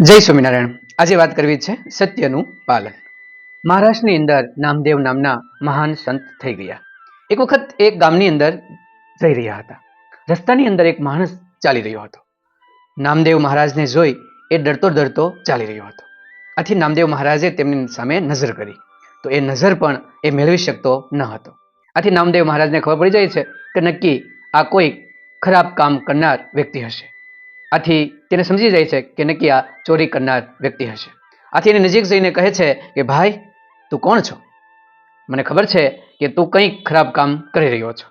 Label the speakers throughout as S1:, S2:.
S1: જય સ્વામિનારાયણ. આજે વાત કરવી છે સત્યનું પાલન. મહારાષ્ટ્રની અંદર નામદેવ નામના મહાન સંત થઈ ગયા. એક વખત એક ગામની અંદર જઈ રહ્યા હતા. રસ્તાની અંદર એક માણસ ચાલી રહ્યો હતો. નામદેવ મહારાજને જોઈ એ ડરતો ડરતો ચાલી રહ્યો હતો. આથી નામદેવ મહારાજે તેમની સામે નજર કરી. તો એ નજર પણ એ મેળવી શકતો ન હતો. આથી નામદેવ મહારાજને ખબર પડી જાય છે કે નક્કી આ કોઈ ખરાબ કામ કરનાર વ્યક્તિ હશે. આથી તેને સમજી જાય છે કે નક્કી આ ચોરી કરનાર વ્યક્તિ હશે. આથી એની નજીક જઈને કહે છે કે, ભાઈ, તું કોણ છો? મને ખબર છે કે તું કંઈક ખરાબ કામ કરી રહ્યો છો.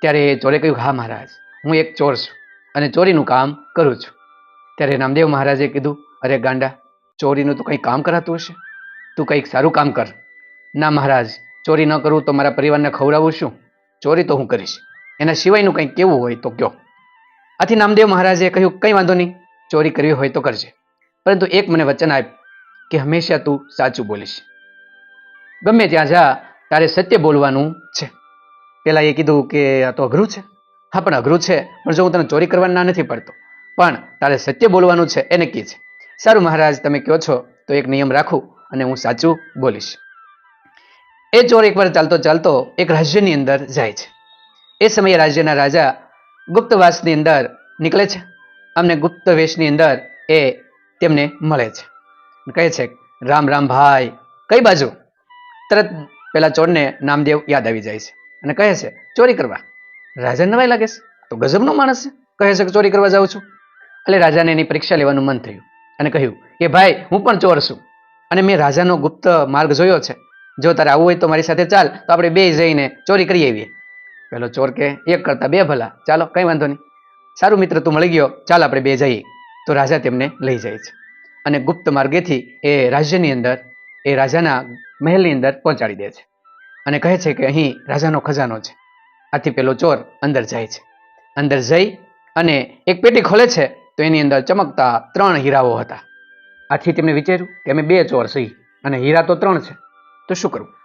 S1: ત્યારે એ ચોરે કહ્યું, હા, મહારાજ, હું એક ચોર છું અને ચોરીનું કામ કરું છું. ત્યારે નામદેવ મહારાજે કીધું, અરે ગાંડા, ચોરીનું તો કંઈક કામ કરાતું હશે? તું કંઈક સારું કામ કર. ના, મહારાજ, ચોરી ન કરું તો મારા પરિવારને ખવડાવું શું? ચોરી તો હું કરીશ. એના સિવાયનું કંઈક કેવું હોય તો કયો. આથી નામદેવ મહારાજે કહ્યું, કંઈ વાંધો નહીં, ચોરી કરવી હોય તો કરજે. પરંતુ એક મને વચન આપ કે હંમેશા તું સાચું બોલીશ. ગમે ત્યાં જા, તારે સત્ય બોલવાનું છે. પેલા એ કીધું કે આ તો અઘરું છે. હા, પણ અઘરું છે, પણ જો હું તને ચોરી કરવાનું ના નથી પડતો. પણ તારે સત્ય બોલવાનું છે એ નક્કી છે. સારું મહારાજ, તમે કહો છો, તો એક નિયમ રાખું અને હું સાચું બોલીશ. એ ચોર એકવાર ચાલતો ચાલતો એક રાજ્યની અંદર જાય છે. એ સમયે રાજ્યના રાજા ગુપ્તવાસની અંદર નીકળે છે. અમને ગુપ્ત વેશની અંદર એ તેમને મળે છે. કહે છે, રામ રામ ભાઈ. કઈ બાજુ? તરત પેલા ચોરને નામદેવ યાદ આવી જાય છે અને કહે છે, ચોરી કરવા. રાજા નવાઈ લાગે છે? તો ગજબનો માણસ છે. કહે છે કે, ચોરી કરવા જાઉં છું. એટલે રાજાને એની પરીક્ષા લેવાનું મન થયું અને કહ્યું કે ભાઈ, હું પણ ચોર છું. અને મેં રાજાનો ગુપ્ત માર્ગ જોયો છે. જો તારે આવવું હોય તો મારી સાથે ચાલ, તો આપણે બે જઈને ચોરી કરી આવીએ. પેલો ચોર કે, એક કરતા બે ભલા. ચાલો, કંઈ વાંધો નહીં. સારું મિત્ર, તું મળી ગયો. ચાલ આપણે બે જઈએ. તો રાજા તેમને લઈ જાય છે. અને ગુપ્ત માર્ગેથી એ રાજ્યની અંદર, એ રાજાના મહેલની અંદર પહોંચાડી દે છે. અને કહે છે કે, અહીં રાજાનો ખજાનો છે. આથી પેલો ચોર અંદર જાય છે. અંદર જઈ અને એક પેટી ખોલે છે, તો એની અંદર ચમકતા ત્રણ હીરાઓ હતા. આથી તેમણે વિચાર્યું કે, અમે બે ચોર છીએ અને હીરા તો ત્રણ છે. તો શું કરવું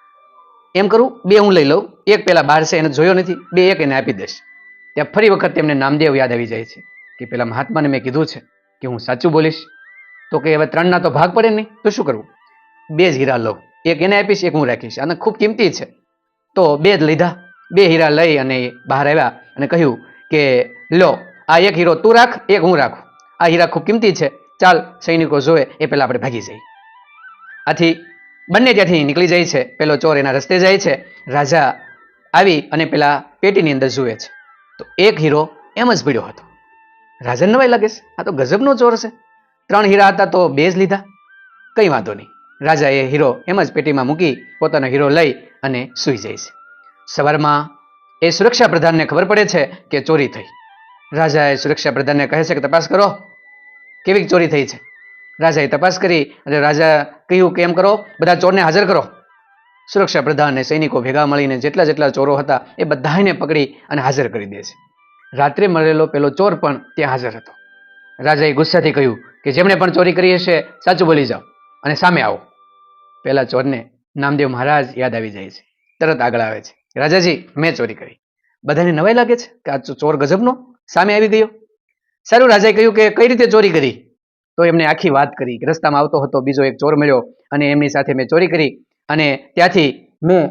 S1: એમ કરું, બે હું લઈ લઉં. એક પેલા બહાર છે, એને જોયો નથી, બે એક એને આપી દઈશ. ત્યાં ફરી વખત તેમને નામદેવ યાદ આવી જાય છે કે પેલા મહાત્માને મેં કીધું છે કે હું સાચું બોલીશ. તો કે હવે ત્રણના તો ભાગ પડે નહીં, તો શું કરવું બે જ હીરા લઉં. એક એને આપીશ, એક હું રાખીશ. અને ખૂબ કિંમતી છે. તો બે જ લીધા. બે હીરા લઈ અને બહાર આવ્યા અને કહ્યું કે, લો, આ એક હીરો તું રાખ, એક હું રાખું. આ હીરા ખૂબ કિંમતી છે. ચાલ, સૈનિકો, જોવે, એ પહેલાં આપણે ભાગી જઈએ. આથી બંને ત્યાંથી નીકળી જાય છે. પેલો ચોર એના રસ્તે જાય છે. રાજા આવી અને પેલા પેટીની અંદર જુએ છે. તો એક હીરો એમ જ પીડ્યો હતો. રાજા નવાઈ લાગે છે. આ તો ગજબનો ચોર છે ત્રણ હીરા હતા તો બે જ લીધા. કંઈ વાંધો નહીં. રાજા એ હીરો એમ જ પેટીમાં મૂકી પોતાનો હીરો લઈ અને સૂઈ જાય છે. સવારમાં એ સુરક્ષા પ્રધાનને ખબર પડે છે કે ચોરી થઈ. રાજાએ સુરક્ષા પ્રધાનને કહે છે કે તપાસ કરો. કેવી ચોરી થઈ છે? રાજાએ તપાસ કરી અને રાજા કહ્યું કે એમ કરો, બધા ચોરને હાજર કરો. સુરક્ષા પ્રધાન અને સૈનિકો ભેગા મળીને જેટલા જેટલા ચોરો હતા એ બધાને પકડી અને હાજર કરી દે છે. રાત્રે મળેલો પેલો ચોર પણ ત્યાં હાજર હતો. રાજાએ ગુસ્સાથી કહ્યું કે જેમણે પણ ચોરી કરી હશે, સાચું બોલી જાઓ અને સામે આવો. પેલા ચોરને નામદેવ મહારાજ યાદ આવી જાય છે. તરત આગળ આવે છે. રાજાજી, મેં ચોરી કરી. બધાને નવાઈ લાગે છે કે આ ચોર ગજબનો? સામે આવી ગયો. સારું, રાજાએ કહ્યું કે કઈ રીતે ચોરી કરી? તો એમને આખી વાત કરી. કે રસ્તામાં આવતો હતો, બીજો એક ચોર મળ્યો અને એમની સાથે મેં ચોરી કરી અને ત્યાંથી મેં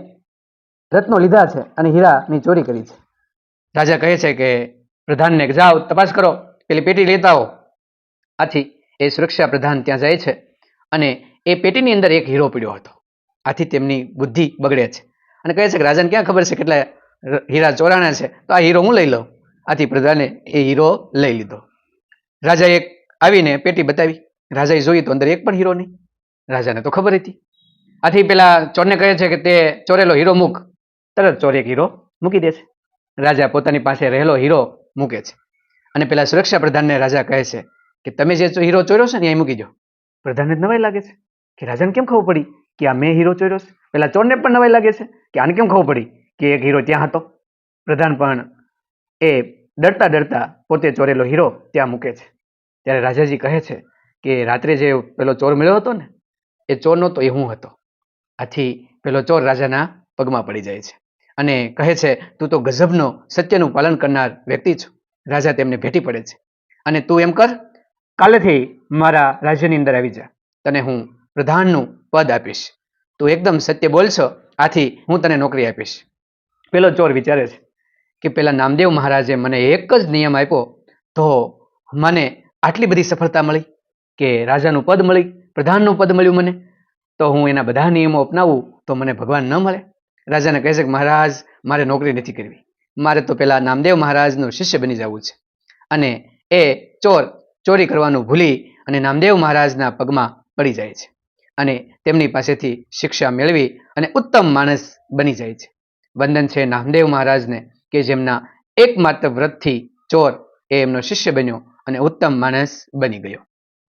S1: રત્નો લીધા છે અને હીરાની ચોરી કરી છે. રાજા કહે છે કે, પ્રધાનને જાઓ, તપાસ કરો. પેલી પેટી લેતા આવો. આથી એ સુરક્ષા પ્રધાન ત્યાં જાય છે અને એ પેટીની અંદર એક હીરો પીડ્યો હતો. આથી તેમની બુદ્ધિ બગડે છે. અને કહે છે કે, રાજાને ક્યાં ખબર છે કેટલા હીરા ચોરાણા છે? તો આ હીરો હું લઈ લઉં? આથી પ્રધાને એ હીરો લઈ લીધો. રાજા એક આવીને પેટી બતાવી. રાજાએ જોઈ તો અંદર એક પણ હીરો નહીં. રાજાને તો ખબર હતી. આથી પેલા ચોરને કહે છે કે તે ચોરેલો હીરો મૂક. તરત ચોર એક હીરો મૂકી દે છે. રાજા પોતાની પાસે રહેલો હીરો મૂકે છે. અને પેલા સુરક્ષા પ્રધાનને રાજા કહે છે કે તમે જે હીરો ચોર્યો છે ને અહીં મૂકી દો. પ્રધાનને જ નવાઈ લાગે છે કે રાજાને કેમ ખબર પડી કે આ મેં હીરો ચોર્યો છે? પેલા ચોરને પણ નવાઈ લાગે છે કે આને કેમ ખબર પડી કે એક હીરો ત્યાં હતો? પ્રધાન પણ એ ડરતા ડરતા પોતે ચોરેલો હીરો ત્યાં મૂકે છે. ત્યારે રાજાજી કહે છે કે રાત્રે જે પેલો ચોર મળ્યો હતો ને, એ ચોર નહોતો, એ હું હતો. આથી પેલો ચોર રાજાના પગમાં પડી જાય છે. અને કહે છે, તું તો ગજબનો, સત્યનું પાલન કરનાર વ્યક્તિ છો. રાજા તેમને ભેટી પડે છે. અને તું એમ કર, કાલેથી મારા રાજ્યની અંદર આવી જા. તને હું પ્રધાનનું પદ આપીશ. તું એકદમ સત્ય બોલશો, આથી હું તને નોકરી આપીશ. પેલો ચોર વિચારે છે કે પેલા નામદેવ મહારાજે મને એક જ નિયમ આપ્યો, તો મને આટલી બધી સફળતા મળી કે રાજાનું પદ મળી, પ્રધાનનું પદ મળ્યું મને, તો હું એના બધા નિયમો અપનાવું તો મને ભગવાન ન મળે. રાજાને કહે છે કે મહારાજ, મારે નોકરી નથી કરવી. મારે તો પેલા નામદેવ મહારાજનું શિષ્ય બની જવું છે. અને એ ચોર, ચોરી કરવાનું ભૂલી અને નામદેવ મહારાજના પગમાં પડી જાય છે. અને તેમની પાસેથી શિક્ષા મેળવી અને ઉત્તમ માણસ બની જાય છે. વંદન છે નામદેવ મહારાજને કે જેમના એકમાત્ર વ્રતથી ચોર એ એમનો શિષ્ય બન્યો અને ઉત્તમ માણસ બની ગયો.